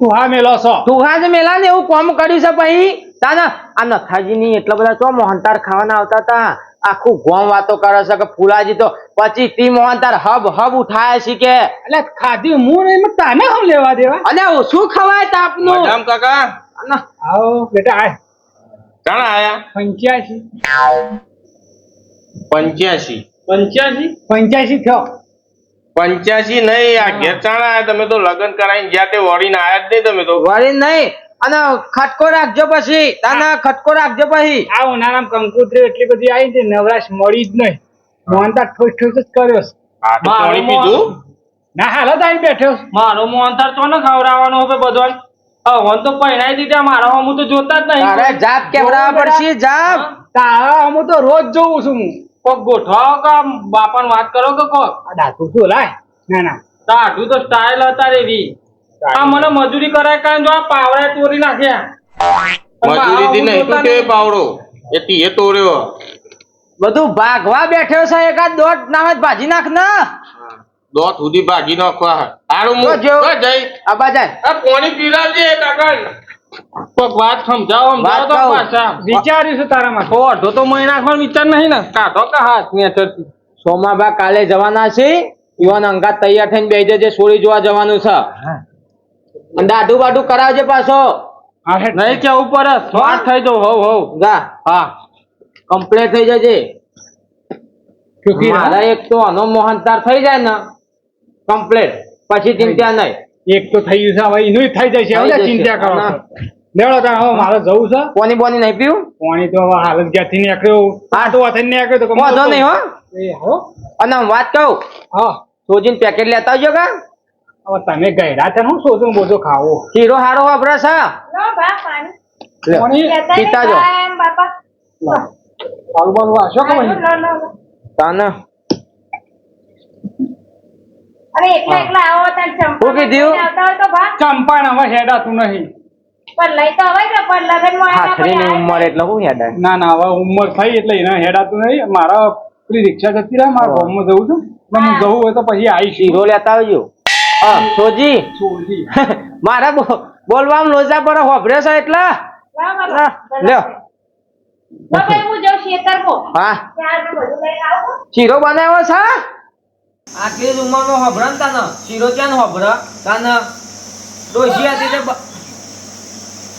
તુહા મેલો છો. તું હાજ મેલા ને એવું કોમ કર્યું છે પછી? તાના આ નથાજી ની એટલા બધા ચો મોહનતાર ખાવાના આવતા હતા? આખું ગોમ વાતો કરે છે કે ફુલાજી તો પછી તી મોહનતાર હબ હબ ઉઠાય છે કે? એટલે ખાધી મું નહીં તાને હમ લેવા દેવા? અને શું ખવાય તાપનું? મજામ કાકા? આવો બેટા આય. કણ આયા? પંચ્યાસી. પંચ્યાસી. પંચ્યાસી? પંચ્યાસી થયો. પંચ્યાસી નહીં આ ઘેર ચાણા તમે તો લગ્ન કરાવીને જ્યાં તે વળીને આયા જ નહીં તમે તો. વળી નહીં અને ખટકો રાખજો પછી તાના ખટકો રાખજો પછી. આ ઉનાળામાં કંકુતરી એટલી બધી આવી હતી નવરાશ મળી જ નહીં. મોહનતા ઠોસ ઠોસ જ કર્યો છે. આ તો પાણી પીધું? ના હાલ જ આવી બેઠો. મારો મોહનથાળ તો ને ખવડાવવાનો હવે બધો હોન તો પહેરાઈ દીધા મારા હું તો જોતા જ નહીં. અરે જાપ કેવડાવવા પડશે જાપ. તારા હું તો રોજ જોઉં છું હું. કોક ગોઠવાઓ કે બાપા વાત કરો કે કોક? આ દાતું શું લાય? ના ના. તાઢું તો સ્ટાઇલ હતા રેવી આ મને મજૂરી કરાય કારણ જો આ પાવડા ચોરી નાખ્યા મજૂરીથી નહીં તું કે પાવડો? એ તીએ તોડ્યો. બધું ભાગવા બેઠો છે એકાદ દોઢ નામે ભાજી નાખ ના. દોત સુધી ભાગી નાખવા. હારું મુ જઈ આબા જાય. આ પાણી પીવડાવજે કાકા કોક વાત સમજાવો સમજાવો તો પાછા. વિચાર્યું છે તારા માટે તો અડધો તો મહિના નાખવાનો વિચાર નહીં ને. કાઢો કે હાથ નેચરથી સોમાબા કાલે જવાના છે. યુવાન અંગાત તૈયાર થઈને બેસી જજે સોળી જોવા જવાનું છે. અને દાઢું બાઢું કરાવજે પાછો. નહીં કેવું પડે? થઈ જવું હોવ હોવ જા. હા. કમ્પ્લેટ થઈ જજે. મારા એક તો અનો મોહનતાર થઈ જાય ને. કમ્પ્લેટ પછી ચિંતા નહીં. એક તો થઈ ગયું છે હવે એનું થઈ જશે હવે. ચિંતા કરો. લેવડો તાણ હવે મારે જવું છે. કોની બોની નહીં પીવું પાણી તો હવે હાલત ક્યાંથી નીકળ્યો. આટો હાથે નીકળ્યો તો વાંધો. નહીં હો. એ હો. અને વાત કહું? હા. સોજીને પેકેટ લેતા આવજો કા? હવે તમે ગયડા છે હું સોજું બોજો ખાવો. શીરો હારો વાપરે છે? લો બા પાણી. લ્યો. પાણી લેતા પીતા જો. બાપા. હાલ બોલવા શું કે લો, વળી? લો, લો, લો. તાને. અરે એકલા એકલા આવો તને ચંપા ઓકે કીધું? આવતા હોય તો બા ચંપાને હવે હેડાતું નહીં. પણ લઈ તો હવે કે પણ લગનમાં આવ્યા હાથરીની પછી ઉંમર એટલે હું હેડા ના ના હવે ઉંમર થઈ એટલે એને હેડાતું નહીં. મારા પેલી રિક્ષા જતી રહે મારા ગામમાં જવું છું. પણ હું જવું હોય તો પછી આવીશ. શીરો લેતા આવજો. હા સોજી. સોજી. મારા બોલવામાં લોજા પર હોભરે છે એટલે? લ્યો. હું જાઉં હા. ત્યાં આગળ બધું લઈને આવું. શીરો બનાવ્યો છે? આટલી જ ઉંમરમાં હોભરે ને તાને? શીરો ક્યાં હોભરે? તાને? ડોશી હતી તે બ-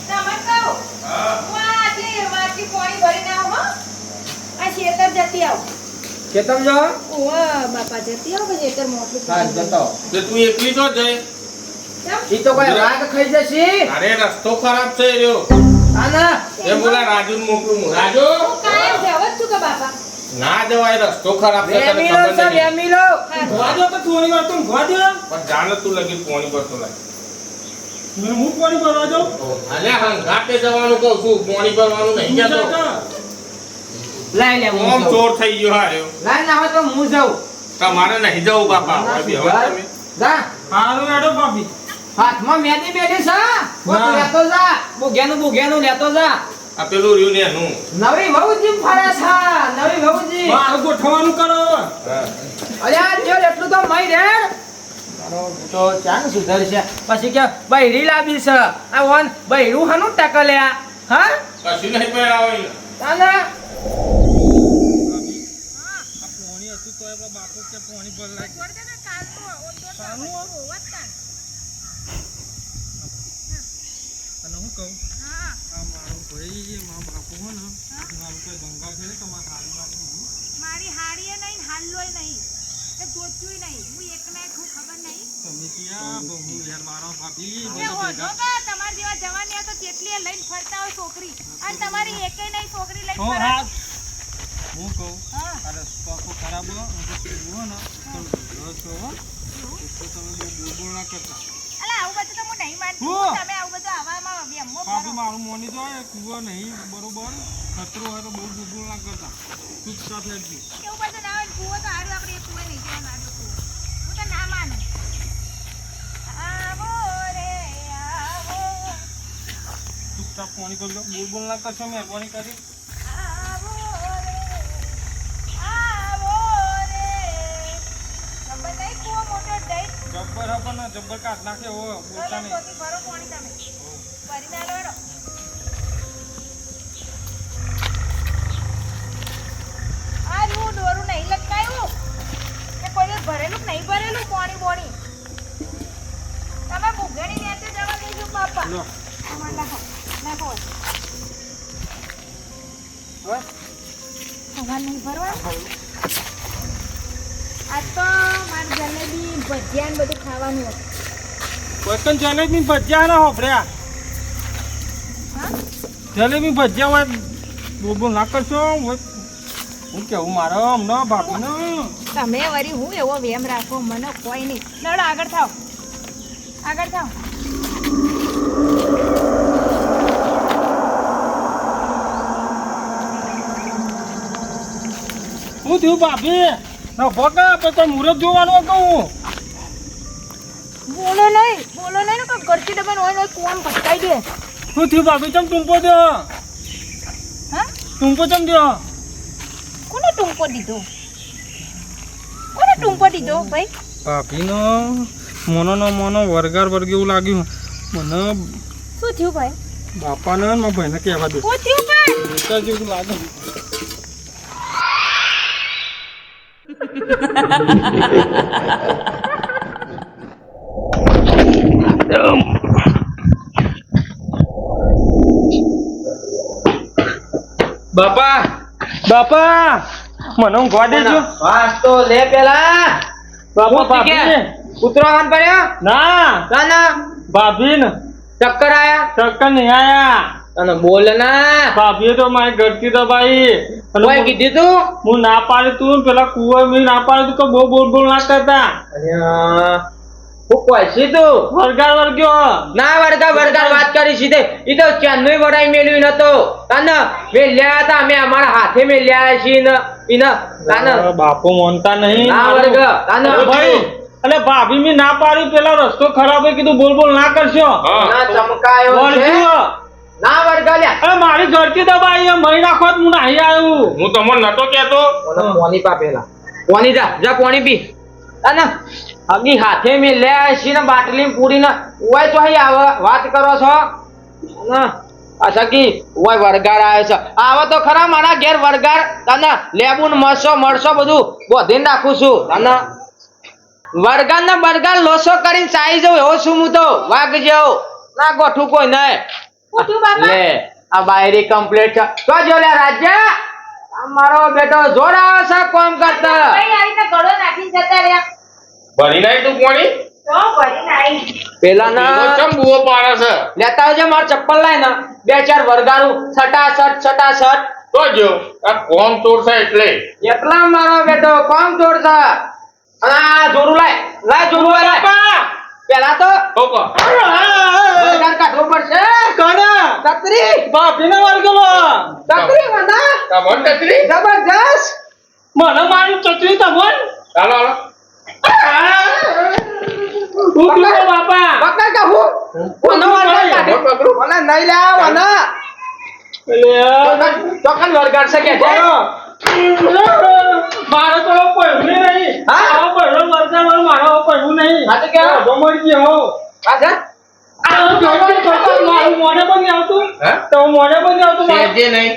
તમે કહો. હું. આ આજે વાટકી પાણી ભરીને આવું, હો. આ ખેતર જતી આવું. કેતમ જો ઓવા, બાપા જતી આવું પછી હા જતો તું એકલી તો જઈ? ઈ તો કોઈ રાગ ખાઈ જશે? અરે રસ્તો ખરાબ છે રહ્યો. આના એ બોલા રાજુ મોકલું રાજુ? કાયમ જાવ છું કે બાપા. ના જવાય રસ્તો ખરાબ છે તને વેમીલો ખબર નહીં વેમીલો ગોજો તો થોડી વાર તું ગોજો પણ જાણે તું લગી પોણી પર તો લાગ. મેં હું પોણી પર વાજો અલે અલ્યા ઘાટે જવાનું કહું છું પોણી ભરવાનું નહીં કહેતો લઈ લે હું ઓમ ચોર થઈ ગયો હાર્યો લાઈ ના હવે તો હું જાઉં. તમારે નહીં જવું બાપા. હવે તમે. જા. હારું એડો બાપી હાથમાં મેદી બેઠી છે. લેતો જા. બુઘેનું બુઘેનું લેતો જા. આ પેલું રહ્યું ને એનું. નવી વહુજી ફરે છે નવી વહુજી. મારું ગોઠવાનું કરો. અલ્યા જો એટલું તો મય રે. તો ક્યાં સુધરશે પછી કે બૈરી લાવી છે. આ વન બૈરું હનું ટકલ્યા હા? કશું નહીં પહેરાવો. તાને? હું. કહું આ મારું ભાઈ બાપુ હો ને મારું કઈ ગંગા છે તમારે હારી બારી મારી હાડીએ નહીં હાલ્લોય નહીં. કે જોચ્યુંય નહીં. હું એકને એક હું ખબર નહીં. તમે ક્યાં બહુ યાર મારા ભાભી કે બધા કે તમારી જેવા જવાની તો કેટલી લઈને ફરતા હોય છોકરી. અને તમારી એકેય નહીં છોકરી લઈને હું હું કહું. આ રસ્તો ખરાબ હો તો ને તો ભેગો છો તમે બહુ બોલ બોલ ના કરતા. અલા આવું બધું તો હું નહીં માનતી. તમે આવું બધું કરો મારું મોની જો એ કૂવો નહીં બરોબર? ખતરો હોય તો બહુ બોલ ના કરતા. ચૂપચાપ લેતી એવું બધું ના હોય કૂવો તો હારું આપણે કૂવો નહીં જવાનું હારું કૂવો. હું તો ના માનું. ચૂપચાપ ફોન કરજો. બોલ બોલ કરશો મહેરબાની કરી. જબ્બર હબર ના જબ્બર કાઢ નાખે ઓ બોલતા નહીં. ભરેલું નહીં ભરેલું પાણી બોણી તમે ભૂગેડી નેચે જવા દેજો બાપા નાખો? સવાલ નહીં ભરવા તો મારે જલેબી ભજીયા ને બધું ખાવાનું હતું કોઈ જલેબી ભજીયા ના હોભર્યા જલેબી ભજીયા હોય બોલ બોલ ના કરશો? હું કેવું મારો? હમણાં ભાભીને તમે વરી હું એવો વેમ રાખો? મને કોઈ નહીં. લડો આગળ થાવ આગળ થાવ શું થયું ભાભી પછી મુહૂર્ત જોવાનું કહું. બોલો નહીં બોલો નહીં ને કોઈ ગરતી ડબ્બા હોય ને કુવામ ભટકાઈ દે? શું થયું ભાભી ચમ ટૂંપો દો. હા? ટૂંપો ચમ દો. કોને ટૂંકો દીધો? કોને ટૂંકો દીધો ભાઈ? ભાભીનો મોનો નો મોનો વરગાર વર્ગ એવું લાગ્યું. મને શું થયું ભાઈ? બાપાને ને મારા ભાઈને કહેવા દે. શું થયું ભાઈ? જેવું લાગે. બાપા. બાપા મને ઊંઘવા દેજો. વાસ તો લે પેલા. બાપા? ભાભી ઉતરાવન પડ્યો. ના. ના ના. ભાભી ને ચક્કર આયા. ચક્કર નહીં આયા. તને બોલ ના. ભાભીએ તો મારી દબાઈ. ભાઈ કોઈ કીધી કીધું તું? હું ના પાડી તું પેલા કુવા મેં ના પાડી તું કે બહુ બોલ બોલ ના કરતા. અરે, હું પૈસી તું ના વડગા વડગા વાત કરી સીધે. ઈ તો ચાંદનો વડાઈ મેળવી નતો તને મેલ્યા હતા અમે અમારા હાથે મેલ્યા છીએ ને ઈને. તને બાપુ માનતા નહીં. ના મારું- તને ભાઈ અને ભાભી મેં ના પાડી પેલા રસ્તો ખરાબ હોય કીધું બોલ બોલ ના કરશો. ના ચમકાયો વળગ્યો. ના વડગા લ્યા. અરે મારી ઘરથી દબાઈ એમ મહી નાખો હું નાહી આવ્યું હું તમને નતો કેતો મને પા પેલા. પોની જા જા પોની પી. અને હગી હાથે મે લે છે ને બાટલી પૂરી ને ઓય તો અહીં આવે વાત કરો છો? આ સગી ઓય વરગાર આવે છે. આવો તો ખરા મારા ઘેર વરગાર તને લેબુન ને મરસો મળશો બધું બોધીને રાખું છું. તને વરગાર ને બરગાર લોસો કરીને ચાઈ જવું એવો છું હું તો. વાઘ જેવો. ના ગોઠું કોઈ નહીં બાપા. લે આ બાયરી કમ્પ્લીટ છે. તો જો લે રાજ્ય મારો બેટો જોર આવે છે કોમ કરતા. આવી રીતે ઘડો નાખી જતા રહ્યા. ભરી નાય તું કોણી? તો ભરી આવી પેલા ના ચમ બુઓ પાડે છે? લેતા આવજે માર ચપ્પલ લાય ના બે ચાર વરગારું. છટાસટ છટાસટ તો જો આ કોમ ચોર છે એટલે. એટલા મારો બેટો કોમ છે. અને આ જોરું લાય. લાય જોરું લાય. પેલા તો વરગાર કાઢવો પડશે. કોને? વર્ગલો જબરજસ્ત. મને મારી ચચરી તમોન ચાલો હાલો. બાપા. પકડ કે હું. કોનો વરગાર કાઢે? પકડું? મને નહીં લાવ મને ચોકન છે? કે મારો તો પડવું નહીં. હા? આવો વરસાદ મારો આવો નહીં. હા તો ગયો હો પાછા? મોઢે પણ આવતું. હે? તો પણ આવતું. સેજે નહીં.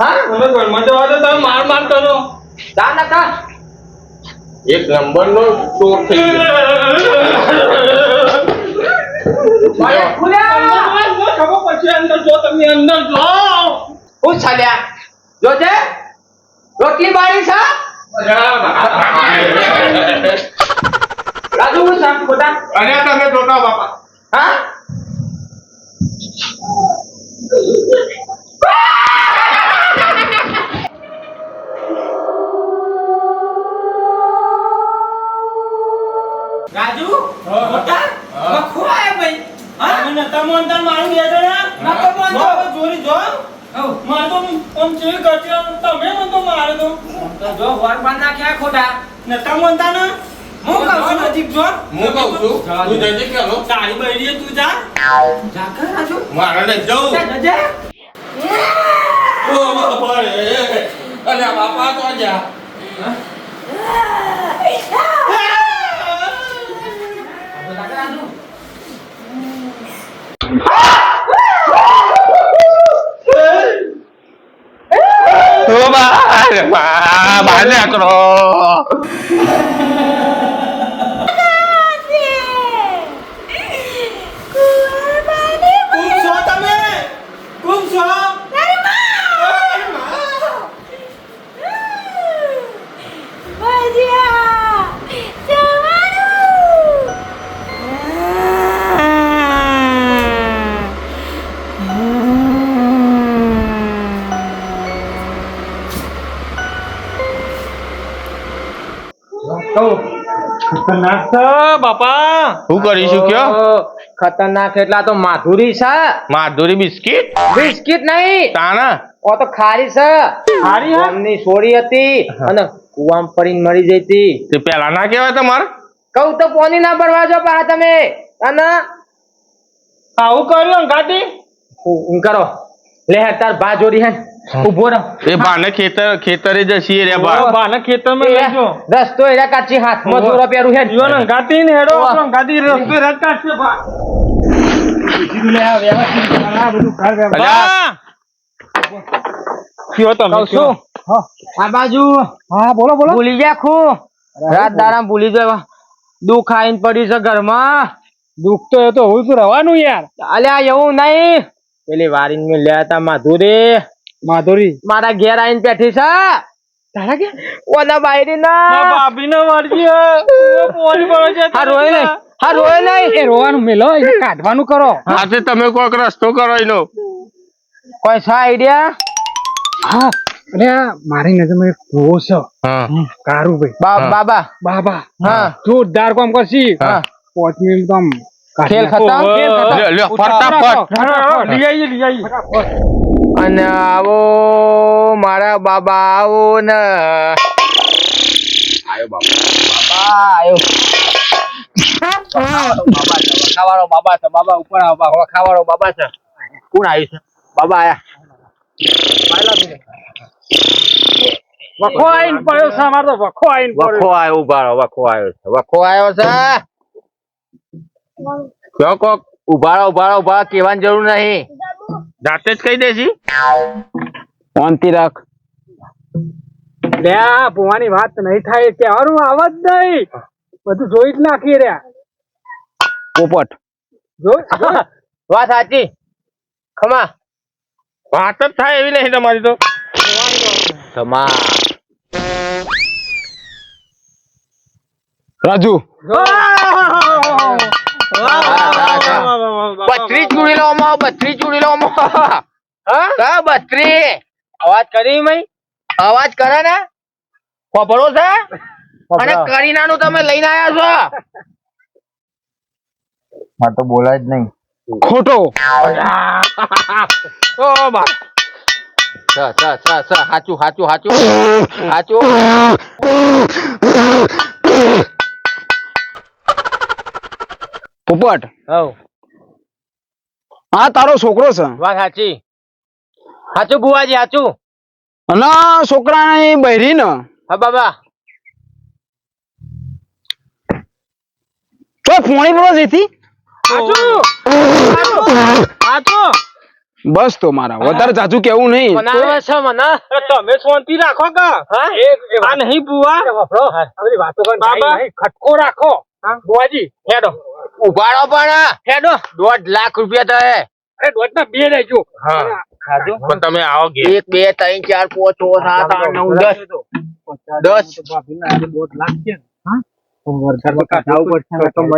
હા? મને ઘરમાં જવા દો તમે માર માર કરો. ના નતા એક નંબરનો ચોર થઈ ગયો. પછી અંદર જો તમે અંદર જો. હું છલ્યા. જોજે રોટલી બાળી છે? રાજુ હું છે ખોટા? અને તમે જોતા બાપા. હા? ખોટા આય ભાઈ તમે નતા મોનતા મારું બે જણા નતો મોનતો. જો, જોરી જો મારે તો આમ જેવી કરતી તમે મને તો મારે તો. જો વર બાંધ નાખ્યા ખોટા. નતા મોનતા ને? હું કહું છું. નજીક જો. હું કહું છું તું જજે કેલો તારી બૈરીએ તું જા. જાકર રાજુ. મારે ને જવું. જજે. ઓ બાપા રે બાપા તો જા. mà mà bán nhạc của nó ખતરનાક છે બાપા. શું કરીશું કયો? ખતરનાક એટલા તો માધુરી છે. માધુરી બિસ્કિટ? બિસ્કિટ નહીં. તાણા? ઓ તો ખારી છે. ખારી એમની ગામની હતી અને કુવામ પડીને મરી જઈ હતી. તે પેલા ના કહેવાય તમારે? કહું તો પોની ના ભરવા જો પા તમે. અને આવું કર્યું ગાડી હું કરો. લે તાર બાજોરી હે ઊભો રહો. એ બાને ખેતર ખેતરે જશીએ રે બા બાને ખેતરમાં લઈ જો રસ્તો એરા કાચી હાથમાં ઓહો. દોરો પહેરું હે ઈવન ગાડી ને હેડો આપણો ગાડી રસ્તો રદ કાઢશે બા. કીધું લે આ વ્યવસ્થિત આ બધું કર વ્યવસ્થિત. અલ્યા, કયો તમે કહું આ બાજુ. હા બોલો બોલો. ભૂલી ગયા ખું રાત દાડા ભૂલી જાય દુઃખ આઈને પડ્યું છે ઘરમાં. દુઃખ તો એ તો હોય તો રહેવાનું યાર. અલ્યા એવું નહીં. પેલી વારીને મેં લ્યા હતા માધુરી. માધુરી. મારા ઘેર આઈને બેઠી છે. તારા ઘેર? ઓના બાયરી ના. ભાભી ના મારજી પોણી પડે છે હા રોય નહીં. હા રોય નહીં. એ રોવાનું મેલો એ કાઢવાનું કરો. હા. તે તમે કોઈક રસ્તો કરો એનો. કોઈ સા આઈડિયા? હા. અરે મારી નજરમાં એક કુવો છે. કારું ભાઈ. બા બાબા. બાબા. હા. જોરદાર કામ કરશી. હા. પાંચ મિનિટ તો આમ ખેલ ખતમ? ખેલ ખતમ. ફટાફટ. લઈ આવીએ લઈ આવીએ અને આવો મારા બાબા આવો ને. આવ્યો બાબા. ખાવાળો બાબા છે બાબા ઉપર આવો ખાવાળો બાબા છે. કોણ આવ્યું છે? બાબા આયા. વખો આઈને પડ્યો છે અમારે વખો આઈને પડ્યો. વખો આવ્યો વખો આવ્યો છે. વખો આવ્યો છે? કયો કોક? ઊભા રહો ઊભા કહેવાની જરૂર નહીં. જાતે જ કહી દેશી શાંતિ રાખ. લે આ ભુવાની વાત નહીં થાય કહેવાનું આવાજ નહીં. બધું જોઈ જ નાખી રહ્યા. પોપટ. જોઈ. વાત સાચી. ખમા. વાત જ થાય એવી નહીં તમારી તો. ખમા રાજુ. બત્રી ચૂડી લો હા? બત્રી? અવાજ કરી મઈ અવાજ કરે ને? ખબરો છે? અને કરીનાનું તમે લઈને આયા છો? મારે તો બોલાય જ નહીં. ખોટો. ઓ બા. સ સ સ સ હાચું હાચું હાચું. હાચું. પોપટ હવ. આ તારો છોકરો છે. વાત સાચી. સાચું બુવાજી સાચું? અને છોકરા બહેરી ને. હા બાબા. તો પોણી પડો જેથી બસ તો મારા વધારે જાજુ કેવું નહીં. બનાવે છે મને. તમે શાંતિ રાખો કા? આ નહીં બુવા વાતો બાબા. ખટકો રાખો. બુવાજી હેડો. ઉભાડો પણ. હેડો. દોઢ લાખ રૂપિયા થાય અરે દોઢ ના બે લેજો હા. પણ તમે આવો ઘેર. એક બે ત્રણ ચાર પાંચ છ સાત આઠ નવ દસ. દસ. દોઢ લાખ છે હા?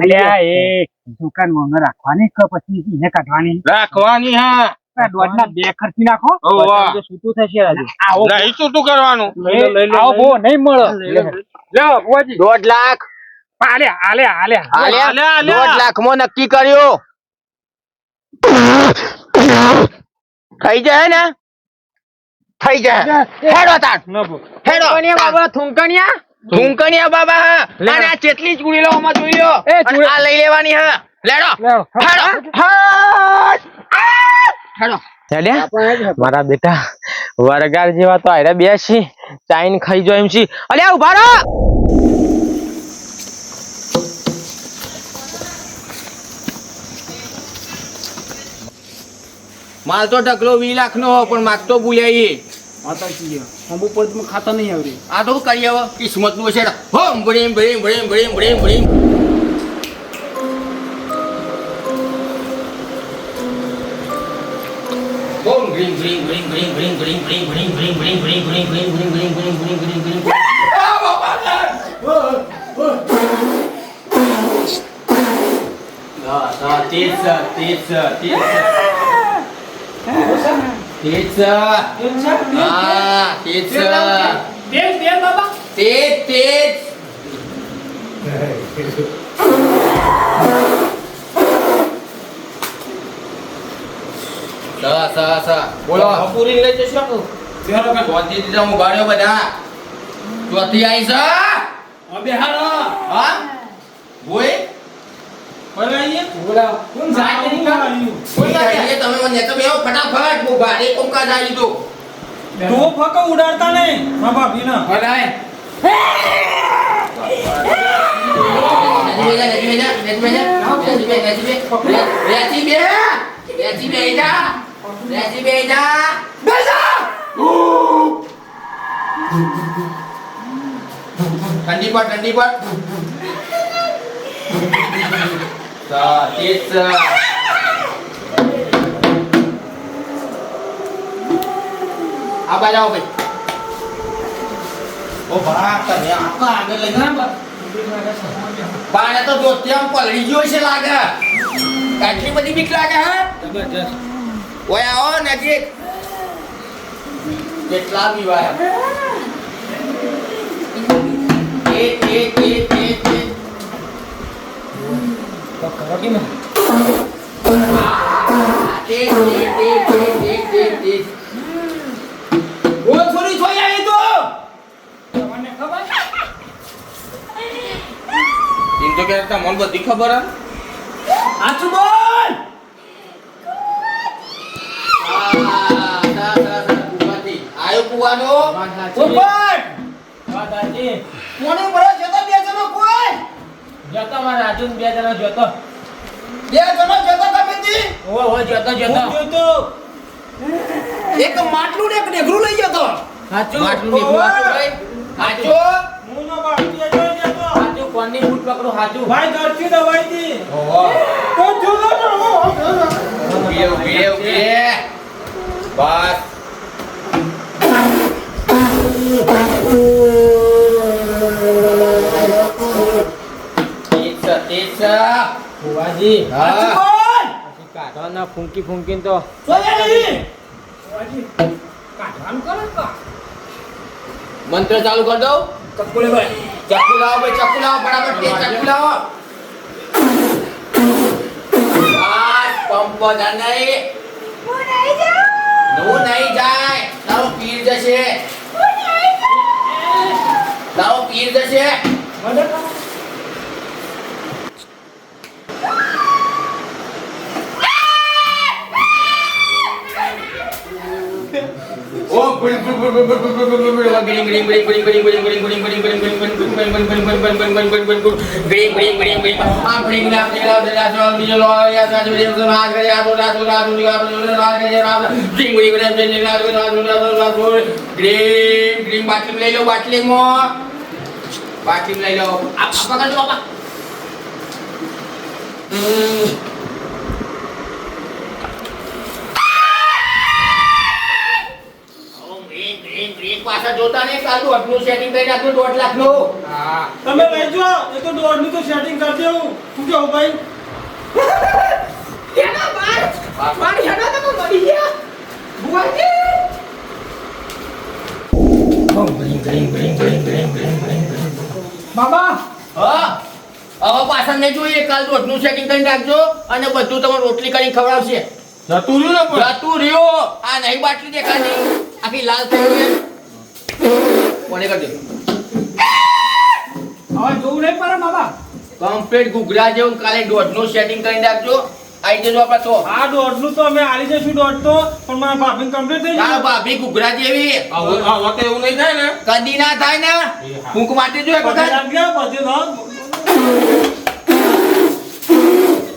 અલ્યા, એ દુકાનમાં રાખવાની કે પછી એને કાઢવાની? રાખવાની હા. દોઢ ના બે ખર્ચી નાખો. ઓવા. થશે આવો નહીં શું કરવાનું. નહીં મળે. દોઢ લાખ. આલ્યા આલ્યા આલ્યા. આલ્યા આલ્યા, આલ્યા. દોઢ લાખમાં નક્કી કર્યો. થઈ જાય ને? થઈ જાય. હેડો તાર. હેડો. બાબા થુંકણિયા થુંકણિયા બાબા હા. અને આ ચેટલી ચૂડી લો આમાં જોઈ લો એ અને ચૂડી- આ લઈ લેવાની હા. લેડો. હેડો. હેડો. મારા બેટા વરગાર જેવા તો આયરા બે છે ચાઈન ખાઈ જો એમ છે અલ્યા ઊભા રહો. માલ તો ઢગલો વી લાખ નો પણ માગતો ભૂલ્યા માતાજી અંબુ પર તમે ખાતા નહીં આવરી આ તો કરી હવે કિસ્મતનું છે હોમ ભરીમ હોમ ભરીમ ભરીમ ભરીમ ભરીમ ભરીમ ભરીમ ભરીમ ભરીમ ભરીમ ભરીમ ભરીમ ભરીમ ભરીમ ભરીમ ભરીમ ભરીમ ભરીમ ભરીમ ભરીમ હા હા તેજ છે Pizza. Pizza. Ah, pizza. Bill, Bill, Baba. Tit, tit. સા સા સા બોલો પૂરી લઈ જશો તું ચાલો કે ગોંધી દીધા હું ગાડ્યો બધા ચોથી આવી સા અબે હારો હા બોય ભરાઈએ બોલા. કોણ જાય નહીં કા કોણ જાય. તમે મને તો બેવ ફટાફટ બોભારે કોકા જાય દો તો ફક ઉડાડતા નહીં. મા ભાભી ના ભરાય ઠંડી પર ઠંડી પર. तेच આબા જાઓ ભાઈ ઓ ભા તમે આકા તો જો તેમ પલળી ગયો છે લાગે આટલી બધી બીક લાગે હા ઓય આવો નજીક કેટલા બીવાય ગીમે ઓ છોરી જોઈ આવી તો. તમને ખબર? ઇન તો કહેતા મન બધી ખબર આ આચું બોલ. આયો કુવાનો ઉપર દાદાજી કોને બરા જતો બે જણો કોઈ? જતો મારા રાજુ બે જણો જતો. બે જણો જતો તમે તી ઓ હો જોતો જોતો. જોતો. એક માટલું ને એક નેગરું લઈ જતો સાચું માટલું નેગરું આચો હું ના બાળકી જોઈ જતો સાચું કોની બૂટ પકડો? સાચું ભાઈ ઘરથી દવાઈ દી. ઓહો. તો જોતો ઊભી રે, ઊભી રે, ઊભી. બસ. તેજ છે, તેજ છે. ફુવાજી કાઢવાના ફૂંકી ફૂંકી તો. મંત્ર ચાલુ કર દઉં? ચક્કુ ભાઈ ચક્કુ લાવો ભાઈ ચક્કુ લાવો બરાબર ચક્કુ લાવો. પંપ નહીં. હું નહીં જાય. તારો પીર જશે. તારો પીર જશે. ગ્રીન બાટલી લઈ લો બાટલી મો બાટલી લઈ લો આ પકડ લો બાપા ગ્રીન ગ્રીન પાછા જોતા નહીં કાલ આટલું સેટિંગ કરી નાખ્યું દોઢ લાખનું. હા. તમે લઈ જો એ તો દોઢનું તો સેટિંગ કરી દેવું શું કેવું ભાઈ? એના બાર મારી હેડા તો મરી ગયા. ભુવાજી. બાબા હા. હવે પાછળ નહીં જોઈએ કાલ રોટનું સેટિંગ કરી રાખજો અને બધું તમે રોટલી કરીને ખવડાવશે. જતું રહ્યું ને જતું રહ્યો. આ નહીં બાટલી દેખાતી. આખી લાલ થઈ કોને કરજો? હવે જોવું નહીં પડે બાબા. કમ્પ્લીટ ઘૂઘરા જેવું કાલે દોઢનું સેટિંગ કરી નાખજો. આવી જજો આપણે તો. આ દોઢનું તો અમે આલી જઈશું દોઢ તો. પણ મારા ભાભી કમ્પ્લીટ થઈ ભાભી ઘૂઘરા જેવી. હવે આવું તો એવું નહીં થાય ને. કદી ના થાય ને. ફૂંક માટી જો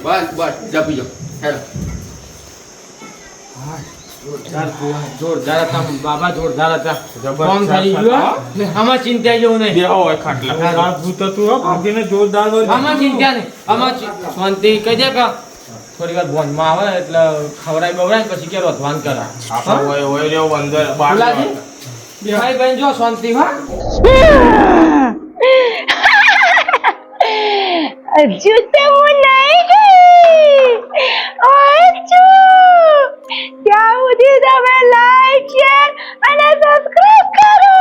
બસ બસ જપી જાઓ. હેલો. જોરદાર હતા. બાબા જોરદાર હતા. ફોન થઈ ગયો આમાં ચિંતા જેવું નહીં. બેહો હોય ખાટલા રાજપૂત હતું હો. ભાભીને જોરદાર હોય. આમાં ચિંતા નહીં. આમાં શાંતિ કહી દે કે. થોડી વાર ભોનમાં આવે એટલે ખવડાય બવડાય પછી કે રોધવાન કરા. હોય હોય રહ્યો અંદર બાર ભુલાજી? ભાઈ જો. શાંતિ હા. હજુ તો હું નહીં ગઈ. સુધી તમે લાઈક શેર અને સબસ્ક્રાઇબ કરો